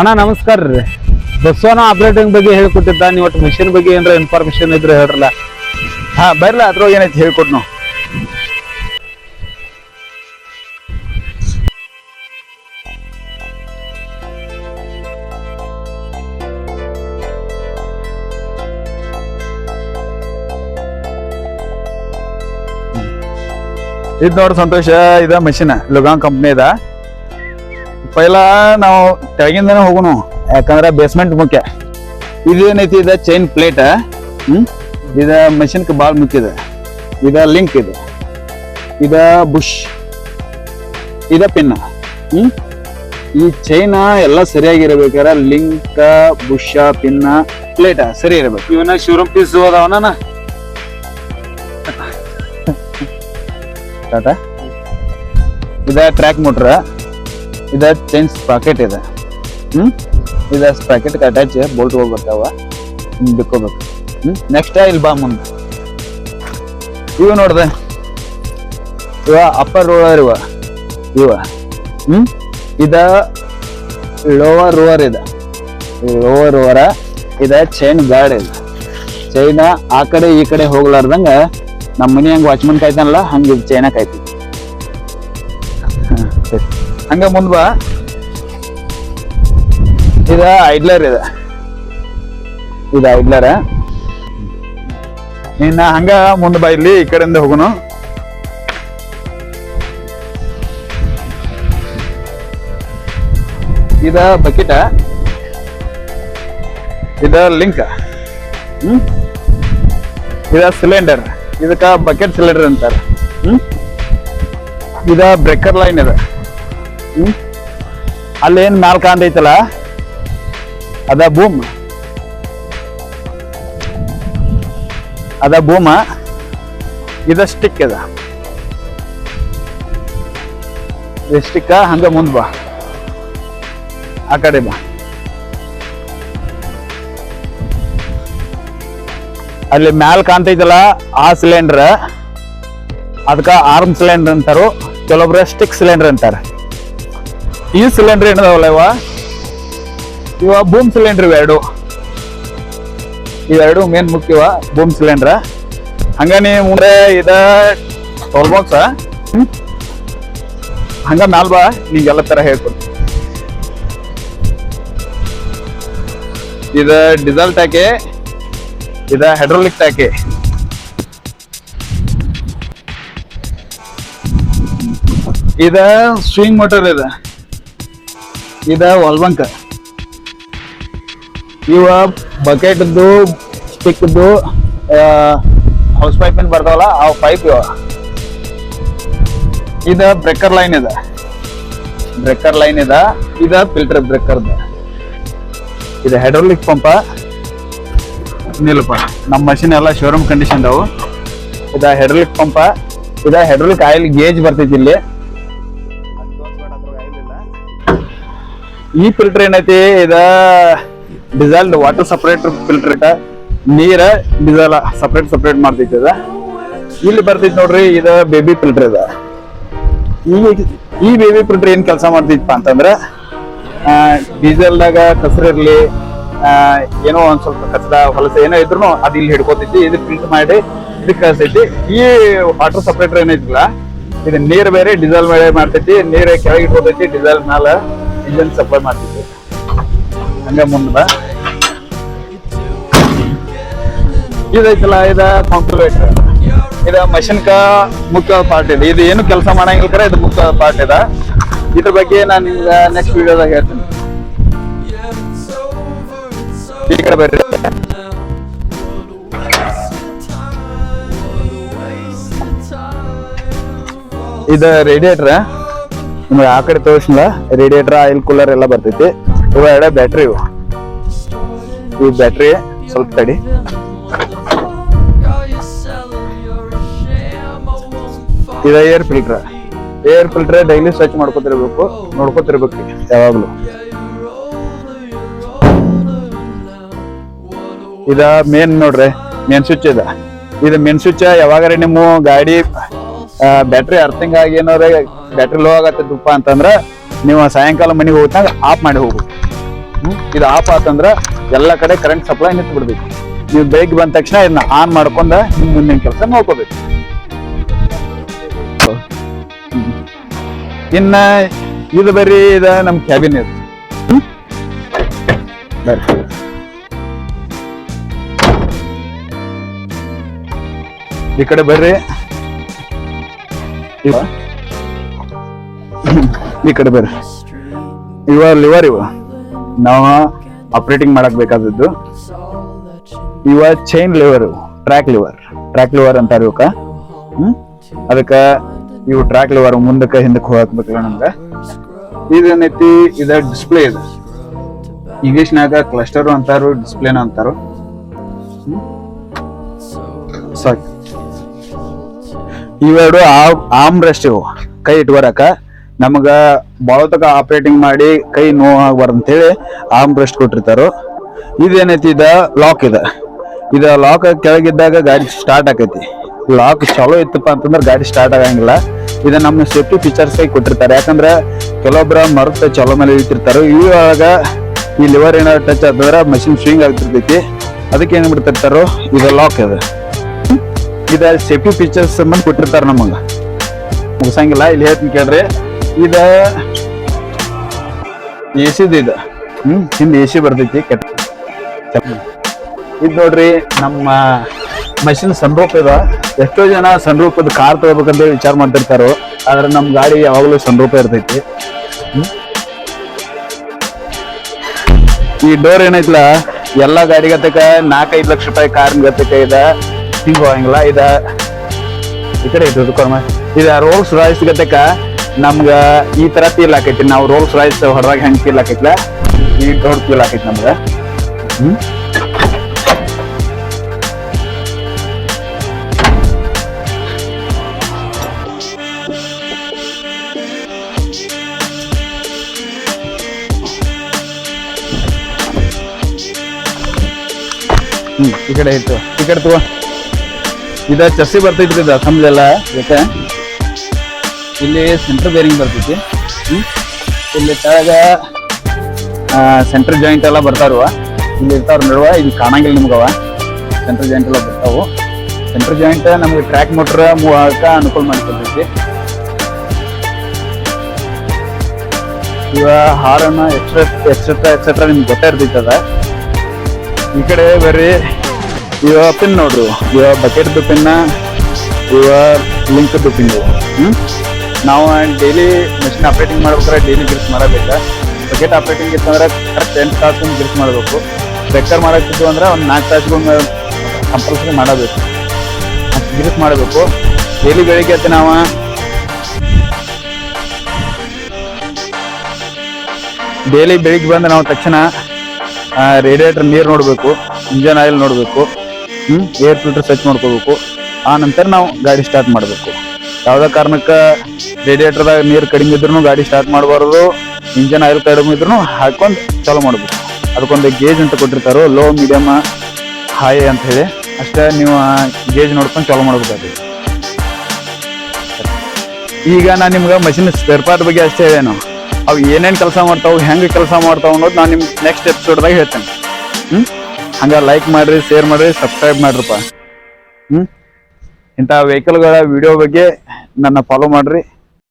ಅಣ್ಣ, ನಮಸ್ಕಾರ ರೀ. ಬಸವನ ಆಪರೇಟಿಂಗ್ ಬಗ್ಗೆ ಹೇಳ್ಕೊಟ್ಟಿದ್ದ, ನೀವು ಒಟ್ಟು ಮಿಷಿನ್ ಬಗ್ಗೆ ಏನಾರ ಇನ್ಫಾರ್ಮೇಶನ್ ಇದ್ರೆ ಹೇಳ್ರಲ್ಲ. ಹಾ, ಬರ್ಲ, ಅದ್ರೊಳಗೆ ಏನೈತಿ ಹೇಳ್ಕೊಟ್ನು ನಾವು ಇದ್ ಸಂತೋಷ, ಇದ ಮಷಿನ್ ಲುಗಾಂಗ್ ಕಂಪ್ನಿ ಇದ. ಪೈಲ ನಾವು ಕೆಳಗಿಂದನೇ ಹೋಗೋಣ ಯಾಕಂದ್ರೆ ಬೇಸ್ಮೆಂಟ್ ಮುಖ್ಯ. ಇದೇನೈತಿ ಇದ ಚೈನ್ ಪ್ಲೇಟ್ ಹ್ಮ್? ಇದ ಮಷಿನ್ ಭಾಳ ಮುಖ್ಯ ಇದೆ. ಇದ ಲಿಂಕ್ ಇದೆ. ಇದ ಬುಷ್ ಇದ ಪಿನ್ ಹ್ಮ್? ಈ ಚೈನ ಎಲ್ಲ ಸರಿಯಾಗಿರ್ಬೇಕಾದ್ರೆ ಲಿಂಕ್ ಬುಷ ಪಿನ್ನ ಪ್ಲೇಟ ಸರಿ ಇರಬೇಕು. ಇವನ್ನ ಶಿವರಂ ಪೀಸ್ ಅದಾವನ ಟಾಟಾ? ಇದ ಟ್ರ್ಯಾಕ್ ಮೋಟ್ರ ಇದ ಚೈನ್ ಪಾಕೆಟ್ ಇದೆ. ಹ್ಮ್? ಇದ ಪಾಕೆಟ್ ಅಟ್ಯಾಚ್ ಬೋಲ್ಟ್ ಹೋಗಿ ಬರ್ತಾವ ಬಿಕ್ಕೋಬೇಕು ಹ್ಮ್? ನೆಕ್ಸ್ಟ್ ಇಲ್ಲಿ ಬಾ ಮುಂದೆ ಇವ ನೋಡ್ದೆ. ಇವ ಅಪ್ಪರ್ ರೋಲರ್ ಇವ. ಇವ. ಹ್ಮ್? ಇದ ಲೋವರ್ ರೋವರ್ ಇದೆ. ಲೋವರ್ ರೋವರ ಇದ ಚೈನ್ ಗಾರ್ಡ್ ಇದೆ. ಚೈನ ಆ ಕಡೆ ಈ ಕಡೆ ಹೋಗ್ಲಾರ್ದಂಗ ನಮ್ಮ ಮನೆ ಹಂಗ ವಾಚ್ಮನ್ ಕಾಯ್ತಾನಲ್ಲ ಹಂಗೆ ಇದು ಚೈನ ಕಾಯ್ತಿ ಹ, ಸರಿ. ಹಂಗ ಮುಂದ್ ಬಾ. ಇದ ಐಡ್ಲರ್ ಇದ. ಇದ ಐಡ್ಲರ್. ಇನ್ನ ಹಂಗ ಮುಂದ್ ಬಾ ಇಲ್ಲಿ, ಈ ಕಡೆಯಿಂದ ಹೋಗುನು. ಇದ ಬಕೆಟ ಇದ ಲಿಂಕ್ ಹ್ಮ್? ಇದ ಸಿಲಿಂಡರ್ ಇದಕ್ಕ ಬಕೆಟ್ ಸಿಲಿಂಡರ್ ಅಂತಾರ. ಹ್ಮ್? ಇದ ಬ್ರೇಕರ್ ಲೈನ್ ಇದೆ. ಅಲ್ಲೇನ್ ಮ್ಯಾಲ್ ಕಾಣ್ತೈತಲ್ಲ ಅದ ಭೂಮ. ಅದ ಭೂಮ. ಇದ ಸ್ಟಿಕ್ ಅದ. ಸ್ಟಿಕ್ ಹಂಗ ಮುಂದ್ ಬಾ. ಆ ಕಡೆ ಬಾ. ಅಲ್ಲಿ ಮ್ಯಾಲ್ ಕಾಣ್ತೈತಲ್ಲ ಆ ಸಿಲಿಂಡರ್ ಅದಕ್ಕ ಆರ್ಮ್ ಸಿಲಿಂಡರ್ ಅಂತಾರು. ಕೆಲವೊಬ್ರು ಸ್ಟಿಕ್ ಸಿಲಿಂಡರ್ ಅಂತಾರ. ಈ ಸಿಲಿಂಡರ್ ಏನದಾವಲ್ಲ ಇವ? ಇವ ಬೂಮ್ ಸಿಲಿಂಡರ್ ಇವೆರಡು ಇವೆರಡು ಮೇನ್ ಮುಖ್ಯವ ಬೂಮ್ ಸಿಲಿಂಡರ್ ಹಂಗ ನೀ ಮುಂದೆ ಇದ ಟೋಲ್ ಬಾಕ್ಸ್ ಹಂಗ ಮ್ಯಾಲ್ ಬಾ ನಿಂಗೆಲ್ಲ ತರ ಹೇಳ್ಕೊಡ್ತೀನಿ. ಇದ ಡೀಸೆಲ್ ಟ್ಯಾಕೆ ಇದ ಹೈಡ್ರೋಲಿಕ್ ಟ್ಯಾಕೆ ಇದ ಸ್ವಿಂಗ್ ಮೋಟರ್ ಇದೆ. ಇದ ವಾಲ್ಬಂಕ್ ಇವ ಬಕೆಟ್ದು ಸ್ಟಿಕ್ದು ಹೌಸ್ ಪೈಪ್ ಏನ್ ಬರ್ತಾವಲ್ಲ, ಆ ಪೈಪ್ ಇವ. ಇದ ಬ್ರೇಕರ್ ಲೈನ್ ಇದೆ. ಬ್ರೇಕರ್ ಲೈನ್ ಇದೆ. ಇದ ಫಿಲ್ಟರ್ ಬ್ರೇಕರ್ದ ಇದು ಹೈಡ್ರೋಲಿಕ್ ಪಂಪ ನಿಲ್ಲಪ್ಪ ನಮ್ಮ ಮಷಿನ್ ಎಲ್ಲ ಶೋರೂಮ್ ಕಂಡೀಷನ್ ಅದಾವು ಇದ ಹೈಡ್ರೋಲಿಕ್ ಪಂಪ ಇದ ಹೈಡ್ರೋಲಿಕ್ ಆಯಿಲ್ ಗೇಜ್ ಬರ್ತೈತಿ ಇಲ್ಲಿ. ಈ ಫಿಲ್ಟರ್ ಏನೈತಿ? ಇದ ಡಿಸೈಲ್ ವಾಟರ್ ಸಪರೇಟ್ ಫಿಲ್ಟರ್ ಇಟ್ಟ. ನೀರ ಡಿಸೈಲ್ ಸಪ್ರೇಟ್ ಸಪ್ರೇಟ್ ಮಾಡ್ತೈತಿ ಇದ. ಇಲ್ಲಿ ಬರ್ತೈತಿ ನೋಡ್ರಿ, ಇದ ಬೇಬಿ ಫಿಲ್ಟರ್ ಇದ. ಈ ಬೇಬಿ ಫಿಲ್ಟರ್ ಏನ್ ಕೆಲಸ ಮಾಡ್ತೈತಪ್ಪ ಅಂತಂದ್ರ ಡೀಸೆಲ್ದಾಗ ಕಸರಿರ್ಲಿ ಏನೋ ಒಂದ್ ಸ್ವಲ್ಪ ಕಸದ ಹೊಲಸ ಏನೋ ಇದ್ರು ಅದು ಇಲ್ಲಿ ಹಿಡ್ಕೋತೈತಿ, ಇದು ಫಿಲ್ಟರ್ ಮಾಡಿ ಇದಕ್ಕೆ ಕಳ್ಸೈತಿ. ಈ ವಾಟರ್ ಸಪರೇಟರ್ ಏನೈತಿಲ್ಲ ಇದು ನೀರ್ ಬೇರೆ ಡೀಸೆಲ್ ಬೇರೆ ಮಾಡ್ತೈತಿ, ನೀರ್ ಕೆಳಗೆ ಇಟ್ಕೋತೈತಿ ಡೀಸೆಲ್ ಮ್ಯಾಲ. ಇಂಜನ್ ಸಪ್ಲೈ ಮಾಡ್ತಿದ್ದೆ. ಹಂಗೆ ಮುಂದ ಇದೈತಲ್ಲ ಇದ ಕಾಂಕ್ರೇಟ್ ಇದ ಮಷಿನ್ಕ ಮುಖ್ಯ ಪಾರ್ಟ್ ಇದೆ. ಇದು ಏನು ಕೆಲಸ ಮಾಡಂಗಿಲ್ಲ ಕರೆ, ಇದು ಮುಖ್ಯ ಪಾರ್ಟ್ ಇದೆ. ಇದ್ರ ಬಗ್ಗೆ ನಾನು ನಿಮ್ಗೆ ನೆಕ್ಸ್ಟ್ ವಿಡಿಯೋದಾಗ ಹೇಳ್ತೀನಿ. ಈ ಕಡೆ ಬರ್ರಿ. ಇದು ರೇಡಿಯೇಟರ್ ನಿಮ್ಗೆ ಆ ಕಡೆ ತೋರಿಸಿಲ್ಲ ರೇಡಿಯೇಟರ್ ಆಯಿಲ್ ಕೂಲರ್ ಎಲ್ಲ ಬರ್ತೈತಿ. ಇವಾಗ ಬ್ಯಾಟ್ರಿ ಇವು. ಈ ಬ್ಯಾಟ್ರಿ ಸ್ವಲ್ಪ ತಡಿ. ಇದ air filter air filter daily ಸ್ವಚ್ಛ ಮಾಡ್ಕೋತಿರ್ಬೇಕು, ನೋಡ್ಕೋತಿರ್ಬೇಕು ಯಾವಾಗ್ಲೂ. ಇದ ಮೇನ್ ನೋಡ್ರಿ ಮೇನ್ ಸ್ವಿಚ್ ಇದ. ಇದು ಮೇನ್ ಸ್ವಿಚ್ ಯಾವಾಗಾರ ನಿಮ್ಮ ಗಾಡಿ ಬ್ಯಾಟ್ರಿ ಅರ್ಥಿಂಗ್ ಆಗಿ ಏನಾರ ಬ್ಯಾಟ್ರಿ ಲೋ ಆಗತ್ತದಪ್ಪ ಅಂತಂದ್ರ ನೀವು ಸಾಯಂಕಾಲ ಮನೆಗೆ ಹೋಗ್ತಾಗ ಆಫ್ ಮಾಡಿ ಹೋಗ್ಬೇಕು. ಇದು ಆಫ್ ಆತಂದ್ರೆ ಎಲ್ಲ ಕಡೆ ಕರೆಂಟ್ ಸಪ್ಲೈ ನಿಂತು ಬಿಡ್ಬೇಕು. ನೀವು ಬೆಳಿಗ್ಗೆ ಬಂದ ತಕ್ಷಣ ಇದನ್ನ ಆನ್ ಮಾಡ್ಕೊಂಡ ನಿಮ್ಮ ಮುಂದಿನ ಕೆಲಸ ನೋಡ್ಕೋಬೇಕು. ಇನ್ನ ಇದು ಬರ್ರಿ ಇದ ನಮ್ ಕ್ಯಾಬಿನ್ ಇದು? ಬರ್ರಿ. ಈ ಕಡೆ ಬರ್ರಿ. ಇವ ಈ ಕಡೆ ಬೇರೆ. ಇವ ಲಿವರ್ ಇವ. ನಾವು ಆಪ್ರೇಟಿಂಗ್ ಮಾಡಕ್ ಬೇಕಾದದ್ದು. ಇವ chain lever track lever track lever ಅಂತಾರ ಇವಕ್ಕ ಹ್ಮ್? ಅದಕ್ಕ ಇವು ಟ್ರ್ಯಾಕ್ ಲಿವರ್ ಮುಂದಕ್ಕೆ ಹಿಂದಕ್ಕೆ ಹೋಗಬೇಕಲ್ಲ ನಮ್ಗೆ ಇದೇನೈತಿ? ಇದ ಡಿಸ್ಪ್ಲೇ ಇದು. ಇಂಗ್ಲೀಷ್ನಾಗ ಕ್ಲಸ್ಟರ್ ಅಂತಾರು ಡಿಸ್ಪ್ಲೇನ ಅಂತಾರು. ಸಾಕು. ಇವೆರಡು ಆಮ್ ರೆಸ್ಟ್ ಇವು. ಕೈ ಇಟ್ಕೊರಕ. ನಮಗ ಬಳತಕ ಆಪರೇಟಿಂಗ್ ಮಾಡಿ ಕೈ ನೋವಾಗ್ಬಾರ್ದು ಅಂತೇಳಿ ಆರ್ಮ್ ರೆಸ್ಟ್ ಕೊಟ್ಟಿರ್ತಾರೋ. ಇದೇನೈತಿ ಇದ? ಲಾಕ್ ಇದೆ. ಇದ ಲಾಕ್ ಕೆಳಗಿದ್ದಾಗ ಗಾಡಿ ಸ್ಟಾರ್ಟ್ ಆಕೈತಿ. ಲಾಕ್ ಚಲೋ ಇತ್ತಪ್ಪ ಅಂತಂದ್ರೆ ಗಾಡಿ ಸ್ಟಾರ್ಟ್ ಆಗಂಗಿಲ್ಲ. ಇದು ನಮ್ಮ ಸೇಫ್ಟಿ ಫೀಚರ್ಸ್ ಆಗಿ ಕೊಟ್ಟಿರ್ತಾರೆ. ಯಾಕಂದ್ರೆ ಕೆಲವೊಬ್ಬರ ಮರತ ಚಲೋ ಮೇಲೆ ಇಟ್ಟಿರ್ತಾರೆ ಈ ಒಳಗ ಈ ಲಿವರ್ ಏನಾದ್ರು ಟಚ್ ಆದ್ರೆ ಮಷಿನ್ ಸ್ವಿಂಗ್ ಆಗ್ತಿರ್ತೈತಿ. ಅದಕ್ಕೆ ಏನು ಬಿಡ್ತಿರ್ತಾರೋ ಇದು ಲಾಕ್ ಇದೆ ಇದು ಸೇಫ್ಟಿ ಫೀಚರ್ಸ್ ಸಂಬಂಧ ಕೊಟ್ಟಿರ್ತಾರೆ ನಮಗ. ಮುಗಿಸಂಗಿಲ್ಲ. ಇಲ್ಲಿ ಹೇಳ್ತೀನಿ ಕೇಳ್ರಿ. ಇದ. ಎ ಸಿದು ಇದ. ಹ್ಮ್, ಹಿಂದ ಎ ಸಿ ಬರ್ತೈತಿ, ಕೆಟ್ಟ. ಇದ್ ನೋಡ್ರಿ, ನಮ್ಮ ಮಷಿನ್ ಸನ್ರೂಪ್ ಇದ. ಎಷ್ಟೋ ಜನ ಸನ್ರೂಪದ ಕಾರ್ ತಗೋಬೇಕಂತ ವಿಚಾರ ಮಾಡ್ತಿರ್ತಾರೋ, ಆದ್ರೆ ನಮ್ಮ ಗಾಡಿ ಯಾವಾಗಲೂ ಸನ್ರೂಪ ಇರ್ತೈತಿ. ಈ ಡೋರ್ ಏನೈತ್ಲ, ಎಲ್ಲಾ ಗಾಡಿ ಗತಕ ನಾಲ್ಕೈದು ಲಕ್ಷ ರೂಪಾಯಿ ಕಾರ್ ಗತಕ ಇದ. ಹಿಂಗ ಹೋಗಂಗಿಲ್ಲ, ಇದ ಈ ಕಡೆ ಇಟ್ಟು ಇದ ರೋಲ್ಸ್ ರಾಯ್ಸ್ ಗತಕ ನಮ್ಗ ಈ ತರ ಫೀಲ್ ಆಕೈತಿ ನಾವು ರೋಲ್ಸ್ ರಾಯ್ಸ್ ಹೊರದಾಗ ಹೆಂಗ್ ಫೀಲ್ ಆಕೈತಿಲ್ಲ ಈ ದೊಡ್ಡ ಫೀಲ್ ಆಕೈತಿ ನಮ್ಗ. ಹ್ಮ್? ಈ ಕಡೆ ಇತ್ತು ಈ ಕಡೆ ತಗೋ. ಇದ ಚಸ್ಸಿ ಬರ್ತೈತ್ರಿ ಇದು ಅಸೆಂಬ್ಲಿ ಎಲ್ಲ ಯಾಕೆ? ಇಲ್ಲಿ ಸೆಂಟರ್ ಬೇರಿಂಗ್ ಬರ್ತೈತಿ. ಇಲ್ಲಿ ಕೆಳಗ ಸೆಂಟರ್ ಜಾಯಿಂಟ್ ಎಲ್ಲ ಬರ್ತಾರವ ಇಲ್ಲಿ ಇರ್ತಾವ ನಡುವ, ಇಲ್ಲಿ ಕಾಣಂಗಿಲ್ಲ ನಿಮ್ಗವ. ಸೆಂಟರ್ ಜಾಯಿಂಟ್ ಎಲ್ಲ ಬರ್ತಾವು. ಸೆಂಟರ್ ಜಾಯಿಂಟ್ ನಮ್ಗೆ ಟ್ರ್ಯಾಕ್ ಮೋಟರ್ ಆಗಕ್ಕ ಅನುಕೂಲ ಮಾಡಿಕೊಡ್ತೈತಿ. ಇವ ಹಾರನ್ನ ಎಕ್ಸ್ಟ್ರಾ, ಎಕ್ಸೆಟ್ರಾ ಎಕ್ಸೆಟ್ರಾ ನಿಮ್ಗೆ ಗೊತ್ತೇ ಇರ್ತೈತೆ ಅದ. ಈ ಕಡೆ ಬರ್ರಿ. ಇವ ಪಿನ್ ನೋಡ್ರಿ. ಇವ ಬಕೆಟ್ ಪಿನ್ನ ಇವ ಲಿಂಕ್ ಪಿನ್ ಹ್ಮ್. ನಾವು ಡೈಲಿ ಮಷಿನ್ ಆಪ್ರೇಟಿಂಗ್ ಮಾಡ್ಬೇಕಾದ್ರೆ ಡೈಲಿ ಗಿರ್ಸ್ ಮಾಡಬೇಕು ಬಕೆಟ್ ಆಪ್ರೇಟಿಂಗ್ ಇತ್ತಂದ್ರೆ ಕರೆಕ್ಟ್ ಟೆನ್ ತಾಸು ಗಿರ್ಸ್ ಮಾಡಬೇಕು. ಬೆಕ್ಕರ್ ಮಾಡೋಕ್ಕಿತ್ತು ಅಂದ್ರೆ ಒಂದು ನಾಲ್ಕು ತಾಸುಗೊಮ್ಮೆ ಕಂಪಲ್ಸರಿ ಮಾಡಬೇಕು. ಗಿರ್ಸ್ ಮಾಡಬೇಕು. ಡೈಲಿ ಬೆಳಿಗ್ಗೆ ಎದ್ದು ನಾವು ಡೈಲಿ ಬೆಳಿಗ್ಗೆ ಬಂದು ನಾವು ತಕ್ಷಣ ರೇಡಿಯೇಟರ್ ನೀರು ನೋಡಬೇಕು ಇಂಜನ್ ಆಯಿಲ್ ನೋಡಬೇಕು ಏರ್ ಫಿಲ್ಟರ್ ಸ್ವಚ್ಛ ಮಾಡ್ಕೋಬೇಕು. ಆ ನಂತರ ನಾವು ಗಾಡಿ ಸ್ಟಾರ್ಟ್ ಮಾಡಬೇಕು. ಯಾವುದೇ ಕಾರಣಕ್ಕೆ ರೇಡಿಯೇಟರ್ದಾಗ ನೀರು ಕಡಿಮೆ ಇದ್ರೂ ಗಾಡಿ ಸ್ಟಾರ್ಟ್ ಮಾಡಬಾರ್ದು ಇಂಜನ್ ಆಯಿಲ್ ಕಡಿಮೆ ಇದ್ರೂ ಹಾಕೊಂಡು ಚಾಲೂ ಮಾಡಬೇಕು. ಅದಕ್ಕೊಂದು ಗೇಜ್ ಅಂತ ಕೊಟ್ಟಿರ್ತಾರೋ ಲೋ ಮೀಡಿಯಮ್ ಹೈ ಅಂತ ಹೇಳಿ, ಅಷ್ಟೇ ನೀವು ಗೇಜ್ ನೋಡ್ಕೊಂಡು ಚಾಲೂ ಮಾಡ್ಬೇಕಾಗ್ತದೆ ಈಗ ನಾನು ನಿಮ್ಗೆ ಮಷಿನ್ ಸ್ಪೇರ್ ಪಾರ್ಟ್ ಬಗ್ಗೆ ಅಷ್ಟೇ ಹೇಳೇನು. ಅವು ಏನೇನು ಕೆಲಸ ಮಾಡ್ತಾವೆ, ಹೆಂಗೆ ಕೆಲಸ ಮಾಡ್ತಾವೆ ಅನ್ನೋದು ನಾನು ನಿಮ್ಗೆ ನೆಕ್ಸ್ಟ್ ಎಪಿಸೋಡ್ದಾಗ ಹೇಳ್ತೇನೆ. ಹ್ಞೂ ಹಂಗೆ ಲೈಕ್ ಮಾಡಿರಿ ಶೇರ್ ಮಾಡಿರಿ ಸಬ್ಸ್ಕ್ರೈಬ್ ಮಾಡ್ರಪ್ಪ. ಹ್ಞೂ ಇಂಥ ವೆಹಿಕಲ್ಗಳ ವಿಡಿಯೋ ಬಗ್ಗೆ ನನ್ನ ಫಾಲೋ ಮಾಡಿರಿ.